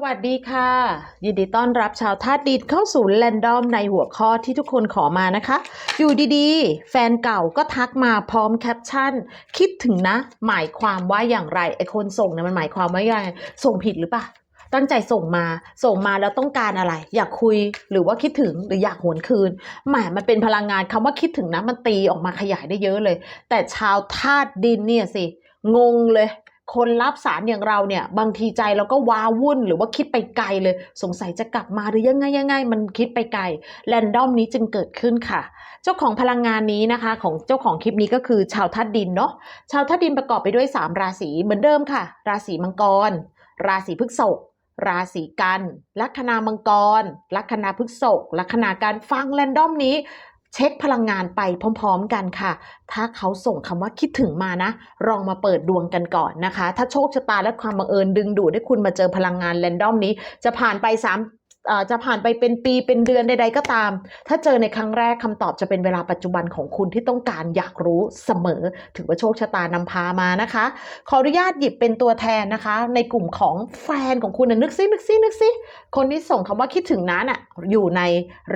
สวัสดีค่ะ ยินดีต้อนรับชาวธาตุดินเข้าสู่แรนดอมในหัวข้อที่ทุกคนขอมานะคะ อยู่ดีๆ แฟนเก่าก็ทักมาพร้อมแคปชั่น คิดถึงนะ หมายความว่าอย่างไรไอคนส่งเนี่ยมันหมายความว่าอย่างไรส่งผิดหรือเปล่าตั้งใจส่งมาส่งมาแล้วต้องการอะไร อยากคุยหรือว่าคิดถึงหรืออยากหวนคืนหมายมันเป็นพลังงานคำว่าคิดถึงนะมันตีออกมาขยายได้เยอะเลย แต่ชาวธาตุดินเนี่ยสิงงเลย คนรับสารอย่างเราเนี่ย บางทีใจเราก็ว้าวุ่นหรือว่าคิดไปไกลเลย สงสัยจะกลับมาหรือยังไงยังไง มันคิดไปไกลแรนดอมนี้จึงเกิดขึ้นค่ะ เจ้าของพลังงานนี้นะคะ ของเจ้าของคลิปนี้ก็คือชาวธาตุดินเนาะชาวธาตุดินประกอบไปด้วย 3 ราศีเหมือนเดิมค่ะ ราศีมังกร ราศีพฤษภราศีกัน ลัคนามังกร ลัคนาพฤษภลัคนาการฟังแรนดอมนี้ เช็คพลังงานไปพร้อม ๆ กันค่ะ ถ้าเขาส่งคำว่าคิดถึงมานะ ลองมาเปิดดวงกันก่อนนะคะ ถ้าโชคชะตาและความบังเอิญดึงดูดให้คุณมาเจอพลังงานแรนดอมนี้ จะผ่านไป 3 จะผ่านไปเป็นปีเป็นเดือนใด ๆ ก็ตาม ถ้าเจอในครั้งแรกคำตอบจะเป็นเวลาปัจจุบันของคุณที่ต้องการอยากรู้เสมอ ถือว่าโชคชะตานำพามานะคะ ขออนุญาตหยิบเป็นตัวแทนนะคะ ในกลุ่มของแฟนของคุณนะนึกซินึกซินึกซิคนที่ส่งคำว่าคิดถึงนั้นอะอยู่ใน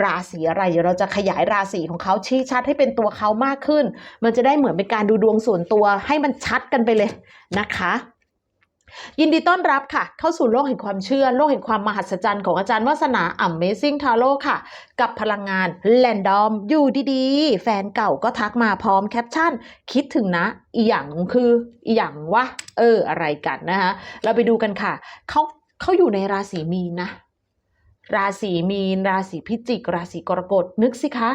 ราศีอะไรเดี๋ยวเราจะขยายราศีของเขาชี้ชัดให้เป็นตัวเขามากขึ้น มันจะได้เหมือนเป็นการดูดวงส่วนตัวให้มันชัดกันไปเลยนะคะ ยินดีต้อนรับค่ะ เข้าสู่โลกแห่งความเชื่อ โลกแห่งความมหัศจรรย์ของอาจารย์วัฒนา Amazing Tarot ค่ะ กับพลังงานแ a นดอมอยู่ดีๆ แฟนเก่าก็ทักมาพร้อมแคปชั่น คิดถึงนะ อีหยังคือ อีหยังวะ เออ อะไรกันนะคะ เราไปดูกันค่ะ เขาเขาอยู่ในราศีมีนนะ ราศีมีน ราศีพิจิก ราศีกรกฎนึกสิคะ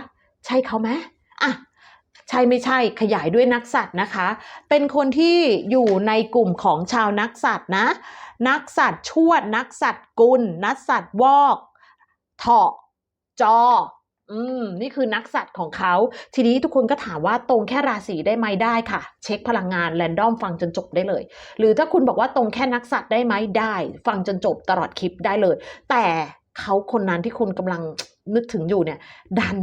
ใช่เขาไหมอะ ใช่ไม่ใช่ขยายด้วยนักสัตว์นะคะ เป็นคนที่อยู่ในกลุ่มของชาวนักสัตว์นะ นักสัตว์ชวด นักสัตว์กุล นักสัตว์วอกเถาะจออืมนี่คือนักสัตว์ของเขา ทีนี้ทุกคนก็ถามว่าตรงแค่ราศีได้ไหมได้ค่ะ เช็คพลังงานแรนดอมฟังจนจบได้เลย หรือถ้าคุณบอกว่าตรงแค่นักสัตว์ได้ไหมได้ ฟังจนจบตลอดคลิปได้เลย แต่เขาคนนั้นที่คุณกำลังนึกถึงอยู่เนี่ย ดัน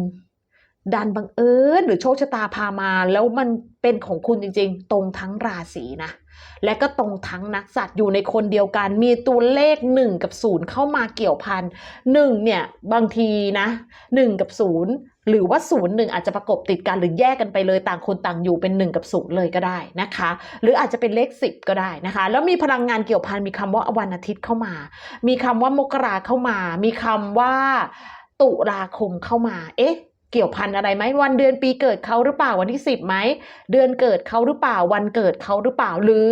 ดันบังเอิญหรือโชคชะตาพามาแล้วมันเป็นของคุณจริงๆ ตรงทั้งราศีนะ และก็ตรงทั้งนักสัตว์อยู่ในคนเดียวกัน มีตัวเลข 1 กับ 0 เข้ามาเกี่ยวพันหนึ่งเนี่ยบางทีนะ 1 กับ 0 หรือว่า0 1อาจจะประกบติดกันหรือแยกกันไปเลยต่างคนต่างอยู่เป็น 1 กับ 0 เลยก็ได้นะคะ หรืออาจจะเป็นเลข 10 ก็ได้นะคะ แล้วมีพลังงานเกี่ยวพันมีคำว่าวันอาทิตย์เข้ามา มีคำว่ามกราเข้ามา มีคำว่าตุลาคมเข้ามา เอ๊ะ เกี่ยวพันอะไรไหมวันเดือนปีเกิดเขาหรือเปล่าวันที่ 10ไหมเดือนเกิดเขาหรือเปล่าวันเกิดเขาหรือเปล่า หรือ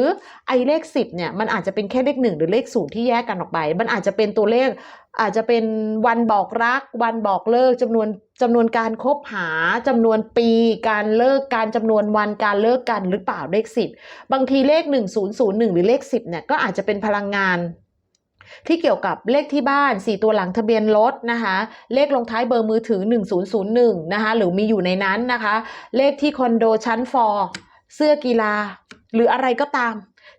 ไอ้เลข 10เนี่ยมันอาจจะเป็นแค่เลขหนึ่งหรือเลขศูนย์ที่แยกกันออกไป มันอาจจะเป็นตัวเลขอาจจะเป็นวันบอกรัก วันบอกเลิกจำนวนจำนวนการคบหาจำนวนปี การเลิกการจำนวนวันการเลิกกันหรือเปล่าเลข10 บางทีเลข 1001 หรือเลข 10เนี่ยก็อาจจะเป็นพลังงาน ที่เกี่ยวกับเลขที่บ้าน 4 ตัวหลังทะเบียนรถนะคะ เลขลงท้ายเบอร์มือถือ 1001นะคะหรือมีอยู่ในนั้นนะคะ เลขที่คอนโดชั้นฟอร์เสื้อกีฬา หรืออะไรก็ตาม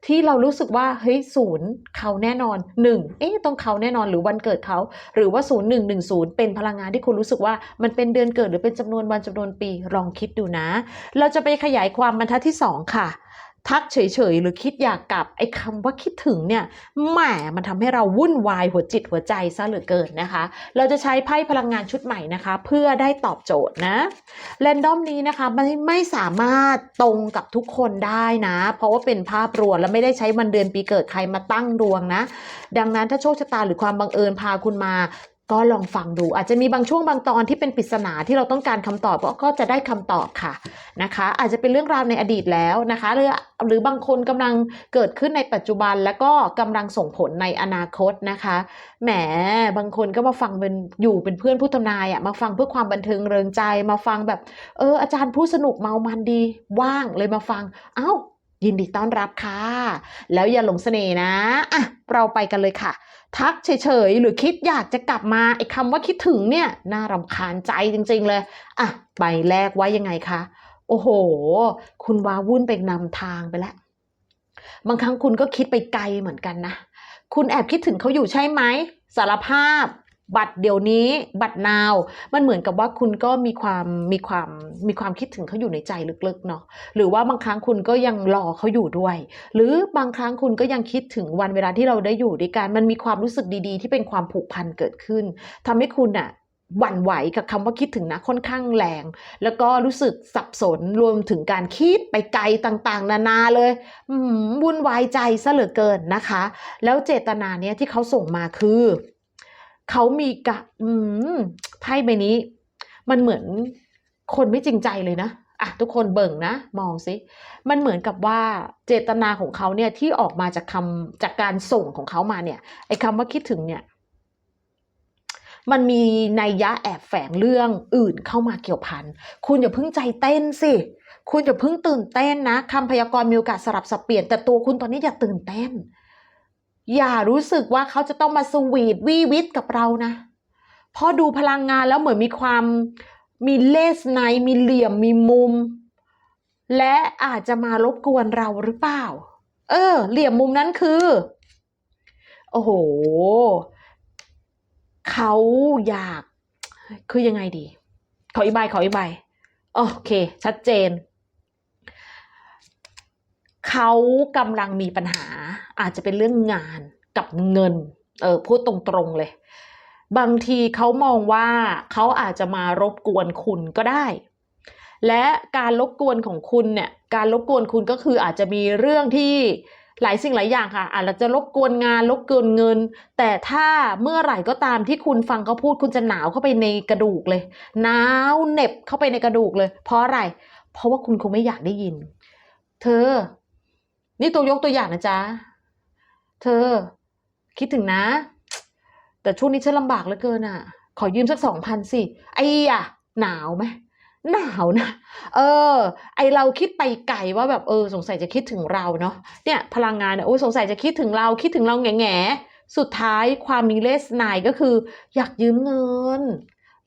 ที่เรารู้สึกว่าเฮ้ยศูนย์เขาแน่นอน1เอ๊ะต้องเขาแน่นอนหรือวันเกิดเขา หรือว่า 0110 เป็นพลังงานที่คุณรู้สึกว่ามันเป็นเดือนเกิดหรือเป็นจำนวนวันจำนวนปีลองคิดดูนะ เราจะไปขยายความบรรทัดที่ 2 ค่ะ ทักเฉยๆ หรือคิดอยากกลับไอ้คำว่าคิดถึงเนี่ยแหมมันทำให้เราวุ่นวายหัวจิตหัวใจซะเหลือเกินนะคะ เราจะใช้ไพ่พลังงานชุดใหม่นะคะ เพื่อได้ตอบโจทย์นะแรนดอมนี้นะคะไม่ไม่สามารถตรงกับทุกคนได้นะ เพราะว่าเป็นภาพรวมและไม่ได้ใช้วันเดือนปีเกิดใครมาตั้งดวงนะ ดังนั้นถ้าโชคชะตาหรือความบังเอิญพาคุณมา ก็ลองฟังดูอาจจะมีบางช่วงบางตอนที่เป็นปริศนาที่เราต้องการคำตอบก็จะได้คำตอบค่ะนะคะ อาจจะเป็นเรื่องราวในอดีตแล้วนะคะ หรือหรือบางคนกำลังเกิดขึ้นในปัจจุบันแล้วก็กำลังส่งผลในอนาคตนะคะแหมบางคนก็มาฟังเป็นอยู่เป็นเพื่อนผู้ทำนายอะมาฟังเพื่อความบันเทิงเริงใจมาฟังแบบเอออาจารย์ผู้สนุกเมามันดีว่างเลยมาฟังเอ้ายินดีต้อนรับค่ะ แล้วอย่าหลงเสน่ห์นะอะเราไปกันเลยค่ะ ทักเฉยๆ หรือคิดอยากจะกลับมาไอ้คำว่าคิดถึงเนี่ย น่ารำคาญใจจริงๆเลย อะใบแรกไว้ยังไงคะ โอ้โห คุณวาวุ่นไปนำทางไปแล้ว บางครั้งคุณก็คิดไปไกลเหมือนกันนะ คุณแอบคิดถึงเขาอยู่ใช่ไหม สารภาพ บัตรเดี๋ยวนี้บัตรนาว มันเหมือนกับว่าคุณก็มีความมีความมีความคิดถึงเขาอยู่ในใจลึกๆเนาะหรือว่าบางครั้งคุณก็ยังรอเขาอยู่ด้วย หรือบางครั้งคุณก็ยังคิดถึงวันเวลาที่เราได้อยู่ด้วยกันมันมีความรู้สึกดีๆ ที่เป็นความผูกพันเกิดขึ้นทำให้คุณอะหวั่นไหวกับคำว่าคิดถึงนะค่อนข้างแรง แล้วก็รู้สึกสับสนรวมถึงการคิดไปไกลต่างๆ นานาเลยวุ่นวายใจซะเหลือเกินนะคะ แล้วเจตนาเนี้ยที่เขาส่งมาคือ เขามีกะอืมไพ่ใบนี้ มันเหมือนคนไม่จริงใจเลยนะอะทุกคนเบิ่งนะ มองสิมันเหมือนกับว่าเจตนาของเขาเนี่ยที่ออกมาจากคำจากการส่งของเขามาเนี่ย ไอ้คำว่าคิดถึงเนี่ย มันมีนัยยะแอบแฝงเรื่องอื่นเข้ามาเกี่ยวพันคุณอย่าเพิ่งใจเต้นสิคุณอย่าเพิ่งตื่นเต้นนะคำพยากรณ์มีโอกาสสลับสับเปลี่ยนแต่ตัวคุณตอนนี้อย่าตื่นเต้น อย่ารู้สึกว่าเขาจะต้องมาสวีทวีวิทกับเรานะเพราะดูพลังงานแล้วเหมือนมีความมีเลสไนมีเหลี่ยมมีมุม และอาจจะมารบกวนเราหรือเปล่า เออ เหลี่ยมมุมนั้นคือ โอ้โห เขาอยาก คือยังไงดี ขออีกใบขออีกใบโอเค ชัดเจน เขากำลังมีปัญหา อาจจะเป็นเรื่องงานกับเงิน เออพูดตรงๆเลย บางทีเขามองว่าเขาอาจจะมารบกวนคุณก็ได้ และการรบกวนของคุณเนี่ย การรบกวนคุณก็คืออาจจะมีเรื่องที่หลายสิ่งหลายอย่างค่ะ อาจจะรบกวนงานรบกวนเงิน แต่ถ้าเมื่อไหร่ก็ตามที่คุณฟังเขาพูดคุณจะหนาวเข้าไปในกระดูกเลย หนาวเหน็บเข้าไปในกระดูกเลย เพราะอะไร เพราะว่าคุณคงไม่อยากได้ยิน เธอ นี่ตัวยกตัวอย่างนะจ๊ะ เธอ คิดถึงนะ แต่ช่วงนี้ฉันลำบากเหลือเกินอะ ขอยืมสักสองพันสิ ไอ้อะหนาวไหมหนาวนะ เออ ไอเราคิดไปไกลว่าแบบเออ สงสัยจะคิดถึงเราเนาะ เนี่ย พลังงานเนี่ยโอ้ยสงสัยจะคิดถึงเราคิดถึงเราแง่แง่สุดท้ายความมีเลสไนก็คือ อยากยืมเงิน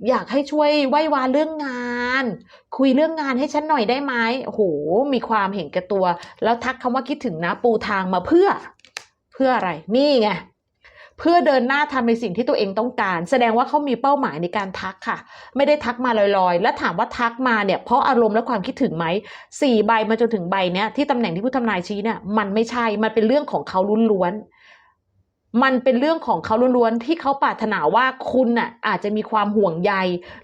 อยากให้ช่วยไหว้วานเรื่องงาน คุยเรื่องงานให้ฉันหน่อยได้ไหมโห มีความเห็นแก่ตัว แล้วทักคำว่าคิดถึงนะปูทางมาเพื่อ เพื่ออะไร นี่ไงเพื่อเดินหน้าทำในสิ่งที่ตัวเองต้องการ แสดงว่าเขามีเป้าหมายในการทักค่ะ ไม่ได้ทักมาลอยๆ แล้วถามว่าทักมาเนี่ยเพราะอารมณ์และความคิดถึงไหมสี่ใบมาจนถึงใบเนี้ยที่ตำแหน่งที่ผู้ทำนายชี้เนี่ยมันไม่ใช่มันเป็นเรื่องของเขาล้วนๆ มันเป็นเรื่องของเขาล้วนๆที่เขาปรารถนาว่าคุณน่ะอาจจะมีความห่วงใย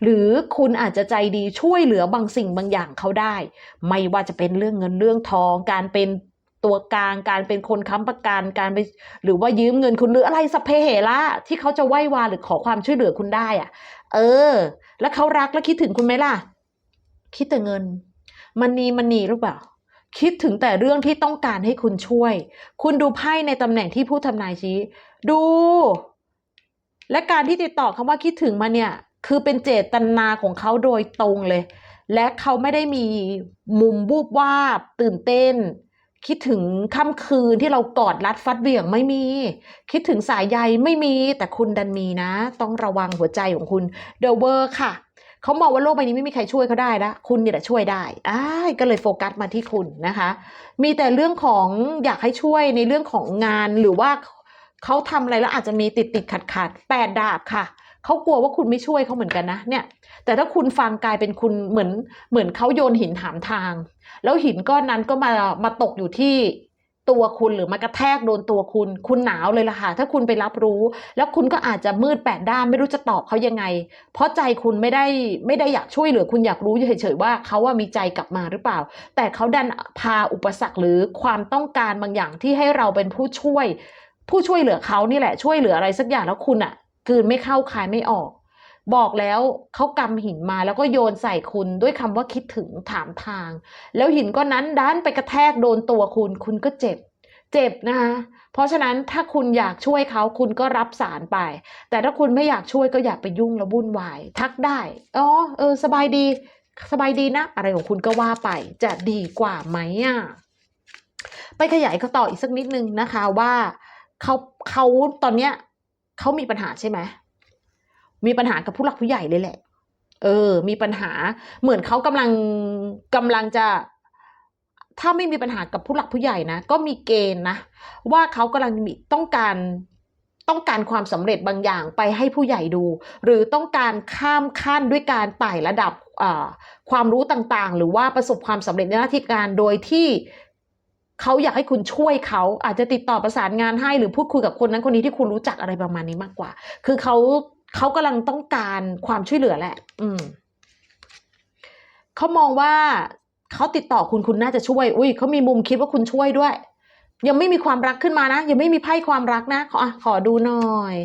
หรือคุณอาจจะใจดีช่วยเหลือบางสิ่งบางอย่างเขาได้ ไม่ว่าจะเป็นเรื่องเงินเรื่องทอง การเป็นตัวกลางการเป็นคนค้ำประกันการไปหรือว่ายืมเงินคุณหรืออะไรสเพเหระที่เขาจะไหว้วานหรือขอความช่วยเหลือคุณได้อะเออ แล้วเขารักและคิดถึงคุณไหมล่ะ คิดแต่เงิน มันนีมันนีหรือเปล่า คิดถึงแต่เรื่องที่ต้องการให้คุณช่วย คุณดูไพ่ในตำแหน่งที่ผู้ทำนายชี้ ดู และการที่ติดต่อคำว่าคิดถึงมาเนี่ย คือเป็นเจตนาของเขาโดยตรงเลย และเขาไม่ได้มีมุมบูบวาบตื่นเต้น คิดถึงค่ำคืนที่เรากอดรัดฟัดเหวี่ยงไม่มี คิดถึงสายใยไม่มี แต่คุณดันมีนะ ต้องระวังหัวใจของคุณเดเวอร์ค่ะ เขามองว่าโลกใบนี้ไม่มีใครช่วยเขาได้นะคุณนี่แหละช่วยได้อ้าก็เลยโฟกัสมาที่คุณนะคะ มีแต่เรื่องของอยากให้ช่วยในเรื่องของงานหรือว่าเขาทำอะไรแล้วอาจจะมีติดติดขัดขัดแปดดาบค่ะเขากลัวว่าคุณไม่ช่วยเขาเหมือนกันนะเนี่ยแต่ถ้าคุณฟังกลายเป็นคุณเหมือนเหมือนเขาโยนหินถามทาง แล้วหินก้อนนั้นก็มามาตกอยู่ที่ ตัวคุณหรือมากระแทกโดนตัวคุณ คุณหนาวเลยล่ะค่ะ ถ้าคุณไปรับรู้ แล้วคุณก็อาจจะมืดแปดด้านไม่รู้จะตอบเขายังไง เพราะใจคุณไม่ได้ไม่ได้อยากช่วยเหลือคุณอยากรู้เฉยๆว่าเขาว่ามีใจกลับมาหรือเปล่า แต่เขาดันพาอุปสรรคหรือความต้องการบางอย่างที่ให้เราเป็นผู้ช่วย ผู้ช่วยเหลือเขานี่แหละช่วยเหลืออะไรสักอย่างแล้วคุณอะกืนไม่เข้าคายไม่ออก บอกแล้วเขากำหินมาแล้วก็โยนใส่คุณด้วยคำว่าคิดถึงถามทาง แล้วหินก้อนนั้นดันไปกระแทกโดนตัวคุณ คุณก็เจ็บ เจ็บนะคะเพราะฉะนั้นถ้าคุณอยากช่วยเขาคุณก็รับสารไป แต่ถ้าคุณไม่อยากช่วยก็อย่าไปยุ่งและวุ่นวาย ทักได้อ๋อเออ สบายดี สบายดีนะ อะไรของคุณก็ว่าไป จะดีกว่าไหมอะไปขยายเขาต่ออีกสักนิดนึงนะคะว่าเขาเขาตอนเนี้ยเขามีปัญหาใช่ไหม มีปัญหากับผู้หลักผู้ใหญ่เลยแหละ เออ มีปัญหาเหมือนเขากำลังกำลังจะ ถ้าไม่มีปัญหากับผู้หลักผู้ใหญ่นะก็มีเกณฑ์นะว่าเขากำลังมีต้องการต้องการความสำเร็จบางอย่างไปให้ผู้ใหญ่ดู หรือต้องการข้ามขั้นด้วยการไต่ระดับความรู้ต่างๆ หรือว่าประสบความสำเร็จในหน้าที่การโดยที่เขาอยากให้คุณช่วยเขาอาจจะติดต่อประสานงานให้หรือพูดคุยกับคนนั้นคนนี้ที่คุณรู้จักอะไรประมาณนี้มากกว่า คือเขา เขากำลังต้องการความช่วยเหลือแหละ อืมเขามองว่าเขาติดต่อคุณคุณน่าจะช่วย อุ้ยเขามีมุมคิดว่าคุณช่วยด้วย ยังไม่มีความรักขึ้นมานะ ยังไม่มีไพ่ความรักนะ ขอขอดูหน่อย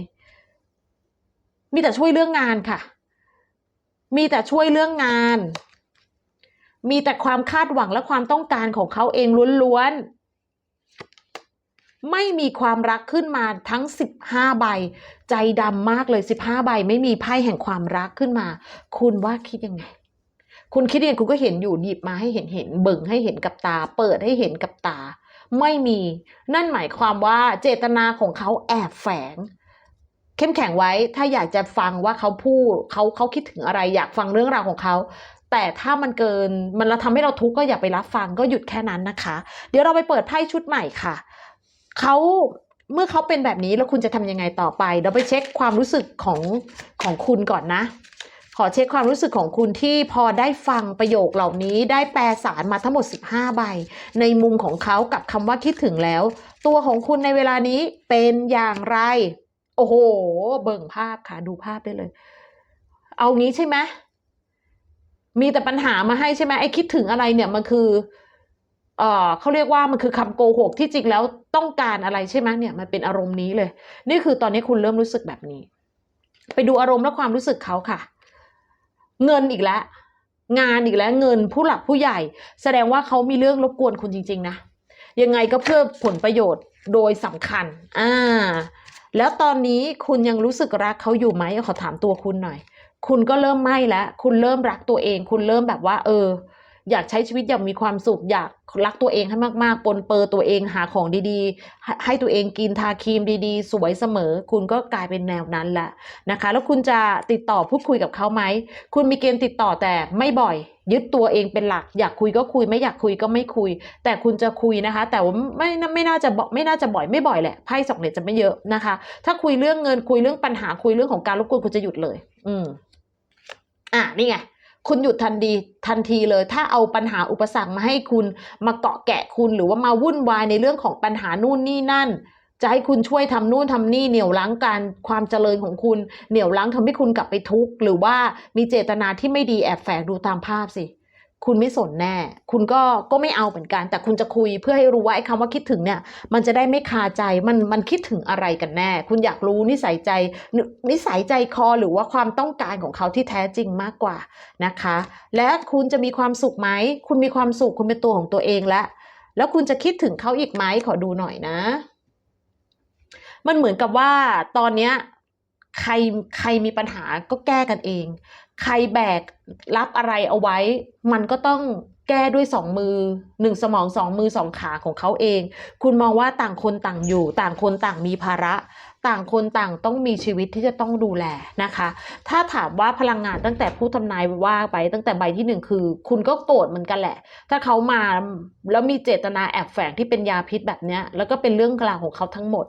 มีแต่ช่วยเรื่องงานค่ะ มีแต่ช่วยเรื่องงาน มีแต่ความคาดหวังและความต้องการของเขาเองล้วนๆ ไม่มีความรักขึ้นมาทั้งสิบห้าใบ ใจดำมากเลยสิบห้าใบ ไม่มีไพ่แห่งความรักขึ้นมา คุณว่าคิดยังไง คุณคิดยังไงคุณก็เห็นอยู่หยิบมาให้เห็นเห็นเบิ่งให้เห็นกับตา เปิดให้เห็นกับตา ไม่มี นั่นหมายความว่าเจตนาของเขาแอบแฝง เข้มแข็งไว้ถ้าอยากจะฟังว่าเขาพูดเขาเขาคิดถึงอะไร อยากฟังเรื่องราวของเขาแต่ถ้ามันเกินมันทำให้เราทุกข์ก็อย่าไปรับฟังก็หยุดแค่นั้นนะคะ เดี๋ยวเราไปเปิดไพ่ชุดใหม่ค่ะ เขาเมื่อเขาเป็นแบบนี้แล้วคุณจะทำยังไงต่อไป เราไปเช็คความรู้สึกของของคุณก่อนนะ ขอเช็คความรู้สึกของคุณที่พอได้ฟังประโยคเหล่านี้ได้แปลสารมาทั้งหมด 15 ใบ ในมุมของเขากับคำว่าคิดถึงแล้ว ตัวของคุณในเวลานี้เป็นอย่างไร โอ้โห เบิ่งภาพค่ะดูภาพได้เลย เอางี้ใช่ไหมมีแต่ปัญหามาให้ใช่ไหมไอ้คิดถึงอะไรเนี่ยมันคือ เออเขาเรียกว่ามันคือคำโกหกที่จริงแล้ว ต้องการอะไรใช่ไหมเนี่ยมันเป็นอารมณ์นี้เลย นี่คือตอนนี้คุณเริ่มรู้สึกแบบนี้ ไปดูอารมณ์และความรู้สึกเขาค่ะ เงินอีกแล้วงานอีกแล้วเงินผู้หลักผู้ใหญ่ แสดงว่าเขามีเรื่องรบกวนคุณจริง ๆ นะ ยังไงก็เพื่อผลประโยชน์โดยสำคัญอ่าแล้วตอนนี้คุณยังรู้สึกรักเขาอยู่ไหมขอถามตัวคุณหน่อย คุณก็เริ่มไม่แล้ว คุณเริ่มรักตัวเอง คุณเริ่มแบบว่า เออ อยากใช้ชีวิตอย่างมีความสุข อยากรักตัวเองให้มากๆ ปนเปื้อตัวเองหาของดีๆ ให้ตัวเองกินทาครีมดีๆ สวยเสมอ คุณก็กลายเป็นแนวนั้นแหละนะคะ แล้วคุณจะติดต่อพูดคุยกับเขาไหม คุณมีเกณฑ์ติดต่อแต่ไม่บ่อย ยึดตัวเองเป็นหลัก อยากคุยก็คุยไม่อยากคุยก็ไม่คุย แต่คุณจะคุยนะคะ แต่ว่าไม่ไม่น่าจะบอกไม่น่าจะบ่อยไม่บ่อยแหละไพ่สองเหรียจะไม่เยอะนะคะ ถ้าคุยเรื่องเงินคุยเรื่องปัญหาคุยเรื่องของการรบกวนคุณจะหยุดเลย อืมอะนี่ไง คุณหยุดทันดีทันทีเลย ถ้าเอาปัญหาอุปสรรคมาให้คุณมาเกาะแกะคุณหรือว่ามาวุ่นวายในเรื่องของปัญหานู่นนี่นั่น จะให้คุณช่วยทำนู่นทำนี่เหนี่ยวล้างการความเจริญของคุณเหนี่ยวล้างทำให้คุณกลับไปทุกข์หรือว่ามีเจตนาที่ไม่ดีแอบแฝงดูตามภาพสิ คุณไม่สนแน่ คุณก็ก็ไม่เอาเหมือนกัน แต่คุณจะคุยเพื่อให้รู้ว่าไอ้คำว่าคิดถึงเนี่ย มันจะได้ไม่คาใจมันมันคิดถึงอะไรกันแน่ คุณอยากรู้นิสัยใจนิสัยใจคอหรือว่าความต้องการของเขาที่แท้จริงมากกว่านะคะ และคุณจะมีความสุขไหมคุณมีความสุขคุณเป็นตัวของตัวเองแล้วแล้วคุณจะคิดถึงเขาอีกไหมขอดูหน่อยนะ มันเหมือนกับว่าตอนเนี้ย ใครใครมีปัญหาก็แก้กันเอง ใครแบกรับอะไรเอาไว้ มันก็ต้องแก้ด้วยสองมือหนึ่งสมองสองมือสองขาของเขาเอง คุณมองว่าต่างคนต่างอยู่ ต่างคนต่างมีภาระ ต่างคนต่างต้องมีชีวิตที่จะต้องดูแลนะคะ ถ้าถามว่าพลังงานตั้งแต่ผู้ทำนายว่าไปตั้งแต่ใบที่หนึ่งคือ คุณก็โกรธเหมือนกันแหละ ถ้าเขามาแล้วมีเจตนาแอบแฝงที่เป็นยาพิษแบบเนี้ย แล้วก็เป็นเรื่องกลางของเขาทั้งหมด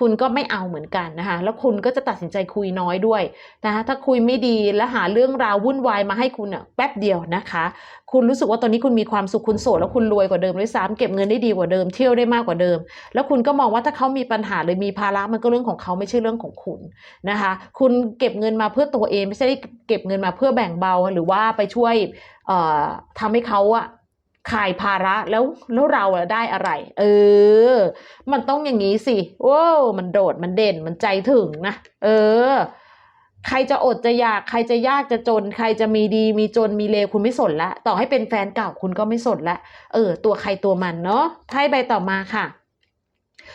คุณก็ไม่เอาเหมือนกันนะคะ แล้วคุณก็จะตัดสินใจคุยน้อยด้วยนะคะถ้าคุยไม่ดีและหาเรื่องราววุ่นวายมาให้คุณอะแป๊บเดียวนะคะ คุณรู้สึกว่าตอนนี้คุณมีความสุขคุณโสดแล้วคุณรวยกว่าเดิมด้วยซ้ำเก็บเงินได้ดีกว่าเดิมเที่ยวได้มากกว่าเดิม แล้วคุณก็มองว่าถ้าเขามีปัญหาหรือมีภาระมันก็เรื่องของเขาไม่ใช่เรื่องของคุณนะคะ คุณเก็บเงินมาเพื่อตัวเองไม่ใช่เก็บเงินมาเพื่อแบ่งเบาหรือว่าไปช่วยเอ่อทำให้เขาอะ คลายภาระแล้วแล้วเราอะได้อะไร เออ มันต้องอย่างนี้สิโอ้มันโดดมันเด่นมันใจถึงนะเออ ใครจะอดจะอยากใครจะยากจะจน ใครจะมีดีมีจนมีเลวคุณไม่สนละต่อให้เป็นแฟนเก่าคุณก็ไม่สนละเออ ตัวใครตัวมันเนาะไพ่ใบต่อมาค่ะ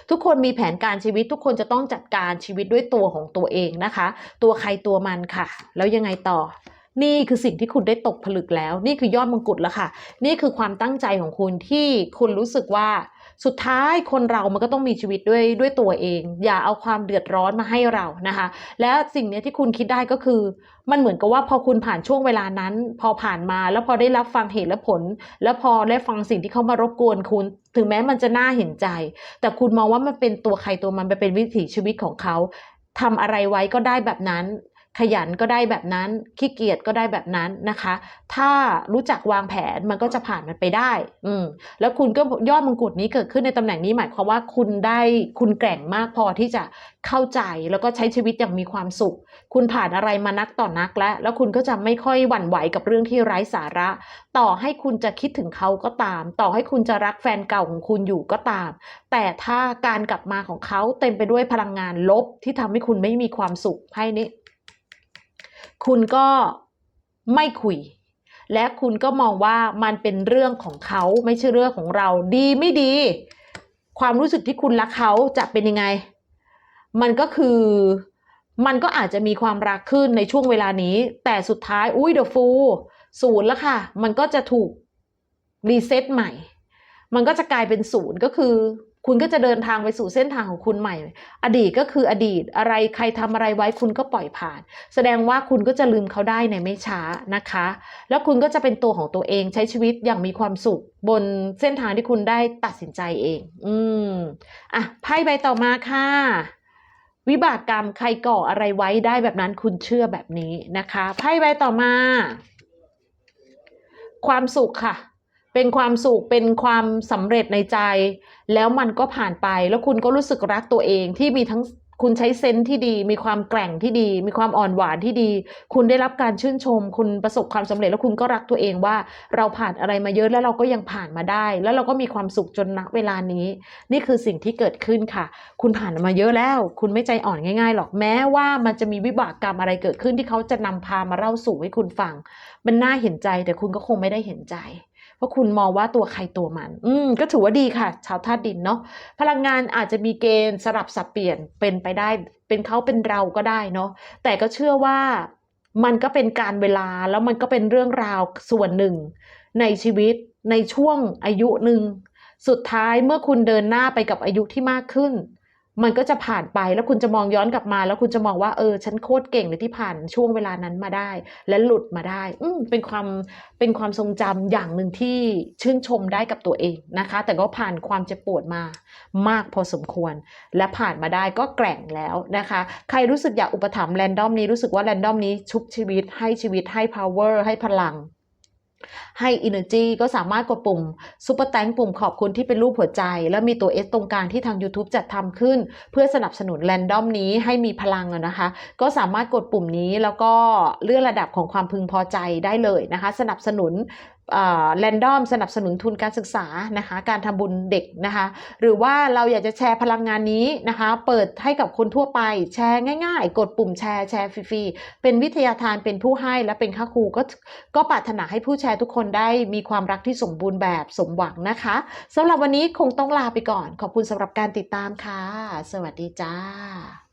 ทุกคนมีแผนการชีวิตทุกคนจะต้องจัดการชีวิตด้วยตัวของตัวเองนะคะ ตัวใครตัวมันค่ะ แล้วยังไงต่อ นี่คือสิ่งที่คุณได้ตกผลึกแล้ว นี่คือยอดมงกุฎแล้วค่ะ นี่คือความตั้งใจของคุณที่คุณรู้สึกว่าสุดท้ายคนเรามันก็ต้องมีชีวิตด้วยด้วยตัวเอง อย่าเอาความเดือดร้อนมาให้เรานะคะ และสิ่งนี้ที่คุณคิดได้ก็คือ มันเหมือนกับว่าพอคุณผ่านช่วงเวลานั้น พอผ่านมาแล้วพอได้รับฟังเหตุและผล แล้วพอได้ฟังสิ่งที่เขามารบกวนคุณ ถึงแม้มันจะน่าเห็นใจ แต่คุณมองว่ามันเป็นตัวใครตัวมันไปเป็นวิถีชีวิตของเขาทำอะไรไว้ก็ได้แบบนั้น ขยันก็ได้แบบนั้น ขี้เกียจก็ได้แบบนั้นนะคะ ถ้ารู้จักวางแผนมันก็จะผ่านมันไปได้ อืมแล้วคุณก็ยอดมงกุฎนี้เกิดขึ้นในตำแหน่งนี้หมายความว่าคุณได้คุณแกร่งมากพอที่จะเข้าใจแล้วก็ใช้ชีวิตอย่างมีความสุข คุณผ่านอะไรมานักต่อนักแล้ว แล้วคุณก็จะไม่ค่อยหวั่นไหวกับเรื่องที่ไร้สาระ ต่อให้คุณจะคิดถึงเขาก็ตาม ต่อให้คุณจะรักแฟนเก่าของคุณอยู่ก็ตาม แต่ถ้าการกลับมาของเขาเต็มไปด้วยพลังงานลบที่ทำให้คุณไม่มีความสุขไพ่นี้ คุณก็ไม่คุย และคุณก็มองว่ามันเป็นเรื่องของเขาไม่ใช่เรื่องของเรา ดีไม่ดี ความรู้สึกที่คุณรักเขาจะเป็นยังไง มันก็คือมันก็อาจจะมีความรักขึ้นในช่วงเวลานี้ แต่สุดท้ายอุ้ยเดอะฟูศูนย์แล้วค่ะ มันก็จะถูกรีเซ็ตใหม่ มันก็จะกลายเป็นศูนย์ก็คือ คุณก็จะเดินทางไปสู่เส้นทางของคุณใหม่ อดีตก็คืออดีตอะไรใครทำอะไรไว้คุณก็ปล่อยผ่าน แสดงว่าคุณก็จะลืมเขาได้ในไม่ช้านะคะ แล้วคุณก็จะเป็นตัวของตัวเองใช้ชีวิตอย่างมีความสุข บนเส้นทางที่คุณได้ตัดสินใจเอง อืมอะไพ่ใบต่อมาค่ะวิบากกรรมใครก่ออะไรไว้ได้แบบนั้นคุณเชื่อแบบนี้นะคะไพ่ใบต่อมา ความสุขค่ะ เป็นความสุขเป็นความสำเร็จในใจ แล้วมันก็ผ่านไปแล้วคุณก็รู้สึกรักตัวเองที่มีทั้งคุณใช้เซนที่ดี มีความแกร่งที่ดี มีความอ่อนหวานที่ดี คุณได้รับการชื่นชม คุณประสบความสำเร็จแล้วคุณก็รักตัวเองว่าเราผ่านอะไรมาเยอะแล้วเราก็ยังผ่านมาได้ แล้วเราก็มีความสุขจนณเวลานี้ นี่คือสิ่งที่เกิดขึ้นค่ะ คุณผ่านมาเยอะแล้ว คุณไม่ใจอ่อนง่ายๆหรอกแม้ว่ามันจะมีวิบากกรรมอะไรเกิดขึ้นที่เขาจะนำพามาเล่าสู่ให้คุณฟัง มันน่าเห็นใจแต่คุณก็คงไม่ได้เห็นใจ เพราะคุณมองว่าตัวใครตัวมัน อืมก็ถือว่าดีค่ะ ชาวธาตุดินเนาะพลังงานอาจจะมีเกณฑ์สลับสับเปลี่ยนเป็นไปได้ เป็นเขาเป็นเราก็ได้เนาะแต่ก็เชื่อว่ามันก็เป็นการเวลาแล้วมันก็เป็นเรื่องราวส่วนหนึ่ง ในชีวิตในช่วงอายุหนึ่งสุดท้ายเมื่อคุณเดินหน้าไปกับอายุที่มากขึ้น มันก็จะผ่านไปแล้วคุณจะมองย้อนกลับมา แล้วคุณจะมองว่าเออฉันโคตรเก่งเลยที่ผ่านช่วงเวลานั้นมาได้ และหลุดมาได้ อืเป็นความเป็นความทรงจำอย่างหนึ่งที่ชื่นชมได้กับตัวเองนะคะ แต่ก็ผ่านความเจ็บปวดมามากพอสมควร และผ่านมาได้ก็แกร่งแล้วนะคะ ใครรู้สึกอยากอุปถัมภ์แรนดอมนี้รู้สึกว่าแรนดอมนี้ชุบชีวิตให้ชีวิตให้ power ให้พลัง ให้ energy ก็สามารถกดปุ่มซูเปอร์แตงปุ่มขอบคุณที่เป็นรูปหัวใจ แล้วมีตัว S ตรงกลางที่ทาง YouTube จัดทำขึ้น เพื่อสนับสนุนแรนดอมนี้ให้มีพลังนะคะ ก็สามารถกดปุ่มนี้แล้วก็เลื่อนระดับของความพึงพอใจได้เลยนะคะ สนับสนุน แรนดอมสนับสนุนทุนการศึกษานะคะการทำบุญเด็กนะคะหรือว่าเราอยากจะแชร์พลังงานนี้นะคะเปิดให้กับคนทั่วไปแชร์ง่าย ๆ กดปุ่มแชร์แชร์ฟรีๆเป็นวิทยาทานเป็นผู้ให้และเป็นค่าครูก็ก็ปรารถนาให้ผู้แชร์ทุกคนได้มีความรักที่สมบูรณ์แบบสมหวังนะคะสำหรับวันนี้คงต้องลาไปก่อน ขอบคุณสำหรับการติดตามค่ะ สวัสดีจ้า